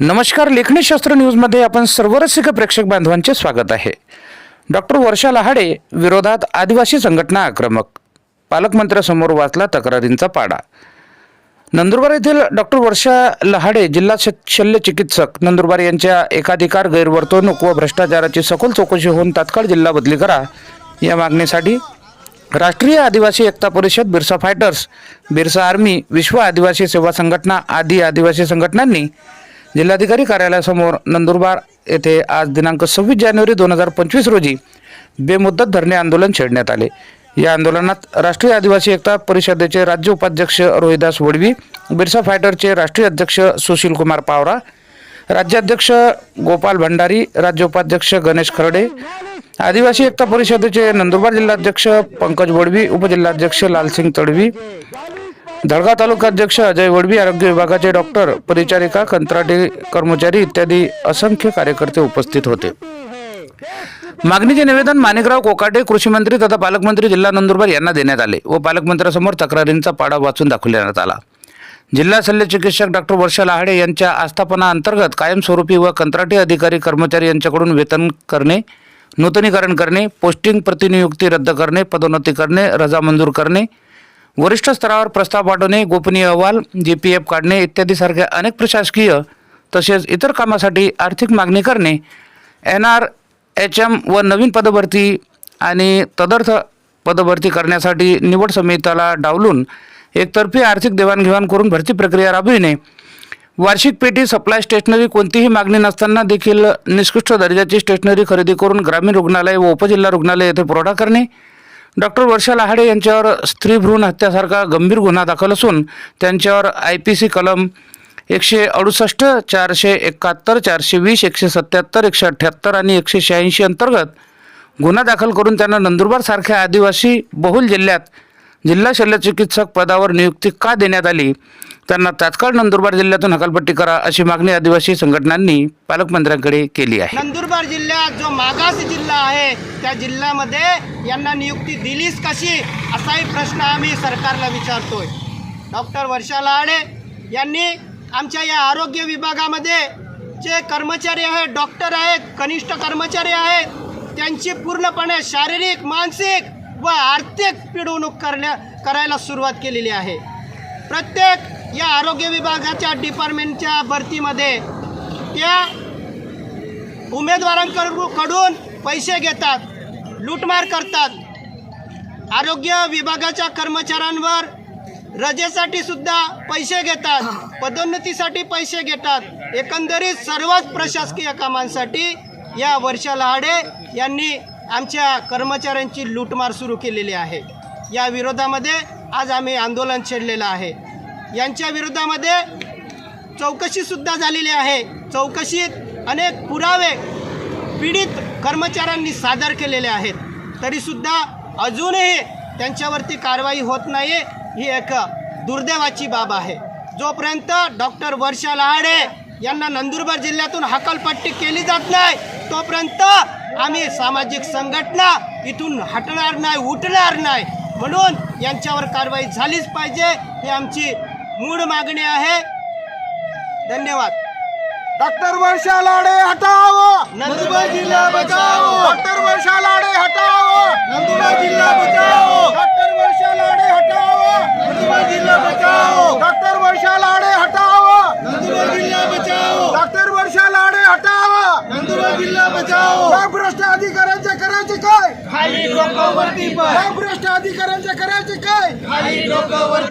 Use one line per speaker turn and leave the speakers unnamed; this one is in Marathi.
नमस्कार लेखणीशास्त्र न्यूजमध्ये आपण सर्व रसिक प्रेक्षक बांधवांचे स्वागत आहे. डॉक्टर वर्षा लहाडे विरोधात आदिवासी संघटना आक्रमक पालकमंत्र्यासमोर वाचला तक्रारींचा पाडा. नंदुरबार येथील डॉक्टर वर्षा लहाडे जिल्हा श- शल्य चिकित्सक नंदुरबार यांच्या एकाधिकार गैरवर्तवणूक व भ्रष्टाचाराची सखोल चौकशी होऊन तात्काळ जिल्हा बदली करा या मागणीसाठी राष्ट्रीय आदिवासी एकता परिषद बिरसा फायटर्स बिरसा आर्मी विश्व आदिवासी सेवा संघटना आदी आदिवासी संघटनांनी जिल्हाधिकारी कार्यालयासमोर नंदुरबार येथे आज दिनांक सव्वीस जानेवारी दोन हजार पंचवीस रोजी बेमुद्दत धरणे आंदोलन छेडण्यात आले. या आंदोलनात राष्ट्रीय आदिवासी एकता परिषदेचे राज्य उपाध्यक्ष रोहिदास वडवी बिरसा फायटरचे राष्ट्रीय अध्यक्ष सुशील कुमार पावरा राज्याध्यक्ष गोपाल भंडारी राज्य उपाध्यक्ष गणेश खरडे आदिवासी एकता परिषदेचे नंदुरबार जिल्हाध्यक्ष पंकज वडवी उपजिल्हाध्यक्ष लालसिंग तडवी दळगाव तालुका अध्यक्ष अजय वडवी आरोग्य विभागाचे डॉक्टर परिचारिका कंत्राटी कर्मचारी इत्यादी असंख्य कार्यकर्ते उपस्थित होते. मागणीचे निवेदन माणिकराव कोकाटे कृषी मंत्री तथा पालकमंत्री जिल्हा नंदुरबार यांना देण्यात आले व पालकमंत्र्यासमोर तक्रारींचा पाडा वाचून दाखवण्यात आला. जिल्हा शल्य चिकित्सक डॉक्टर वर्षा लहाडे यांच्या आस्थापना अंतर्गत कायमस्वरूपी व कंत्राटी अधिकारी कर्मचारी यांच्याकडून वेतन करणे नूतनीकरण करणे पोस्टिंग प्रतिनियुक्ती रद्द करणे पदोन्नती करणे रजा मंजूर करणे वरिष्ठ स्तरावर प्रस्ताव पाठवणे गोपनीय अहवाल जी पी एफ काढणे इत्यादीसारख्या अनेक प्रशासकीय तसेच इतर कामासाठी आर्थिक मागणी करणे एन आर एच एम व नवीन पदभरती आणि तदर्थ पदभरती करण्यासाठी निवड समितीला डावलून एकतर्फी आर्थिक देवाणघेवाण करून भरती प्रक्रिया राबविणे. वार्षिक पेटी सप्लाय स्टेशनरी कोणतीही मागणी नसताना देखील निष्कृष्ट दर्जाची स्टेशनरी खरेदी करून ग्रामीण रुग्णालय व उपजिल्हा रुग्णालय येथे पुरवठा करणे. डॉक्टर वर्षा लहाडे यांच्यावर स्त्री भ्रूण हत्यासारखा गंभीर गुन्हा दाखल असून त्यांच्यावर आय पी सी कलम एकशे अडुसष्ट चारशे एकाहत्तर चारशे वीस एकशे सत्याहत्तर एकशे अठ्ठ्याहत्तर आणि एकशे शहाऐंशी अंतर्गत गुन्हा दाखल करून त्यांना नंदुरबारसारख्या आदिवासी बहुल जिल्ह्यात जिल्हा शल्यचिकित्सक पदावर नियुक्ती का देण्यात आली? त्यांना तात्काळ नंदुरबार जिल्ह्यातून हकालपट्टी करा अशी मागणी आदिवासी संघटनांनी पालकमंत्र्यांकडे केली आहे.
नंदुरबार जिल्ह्यात जो मागास जिल्हा आहे त्या जिल्ह्यामध्ये यांना नियुक्ती दिलीच कशी असाही प्रश्न आम्ही सरकारला विचारतोय. डॉक्टर वर्षा लाडे यांनी आमच्या या आरोग्य विभागामध्ये जे कर्मचारी आहेत डॉक्टर आहेत कनिष्ठ कर्मचारी आहेत त्यांची पूर्णपणे शारीरिक मानसिक व आर्थिक पिडवणूक करण्या करायला सुरुवात केलेली आहे. प्रत्येक या आरोग्य विभागाच्या डिपार्टमेंटच्या भरतीमध्ये त्या उमेदवारांकडून पैसे घेतात लूटमार करतात. आरोग्य विभागाच्या कर्मचाऱ्यांवर रजेसाठी सुद्धा पैसे घेतात पदोन्नतीसाठी पैसे घेतात. एकंदरीत सर्वच प्रशासकीय कामांसाठी या वर्षा लहाडे यांनी आमच्या कर्मचाऱ्यांची लूटमार सुरू केलेली आहे. या विरोधामध्ये आज आम्ही आंदोलन छेडलेलं आहे. यांच्या विरोधामध्ये चौकशीसुद्धा झालेली आहे. चौकशीत अनेक पुरावे पीडित कर्मचाऱ्यांनी सादर केलेले आहेत. तरीसुद्धा अजूनही त्यांच्यावरती कारवाई होत नाही ही एक दुर्दैवाची बाब आहे. जोपर्यंत डॉक्टर वर्षा लहाडे यांना नंदुरबार जिल्ह्यातून हकालपट्टी केली जात नाही तोपर्यंत आम्ही सामाजिक संघटना इथून हटणार नाही उठणार नाही. म्हणून यांच्यावर कारवाई झालीच पाहिजे ही आमची मूळ मागणी आहे. धन्यवाद.
डॉक्टर वर्षा लाडे हटाओ!
नंदुरबार जिल्हा बचाओ!
डॉक्टर वर्षा लाडे हटाओ!
नंदुरबार जिल्हा बचाओ
डॉक्टर वर्षा लाडे हटाओ
नंदुरबार जिल्हा बचाओ
डॉक्टर वर्षा लाडे हटाओ
नंदुरबार जिल्हा बचाओ
डॉक्टर वर्षा लाडे हटाओ
नंदुरबार जिल्हा बचाओ.
या भ्रष्ट अधिकाऱ्यांचे करायचे काय?
खाली डोकावरती
या भ्रष्ट अधिकाऱ्यांचे करायचे काय?
खाली डोकावरती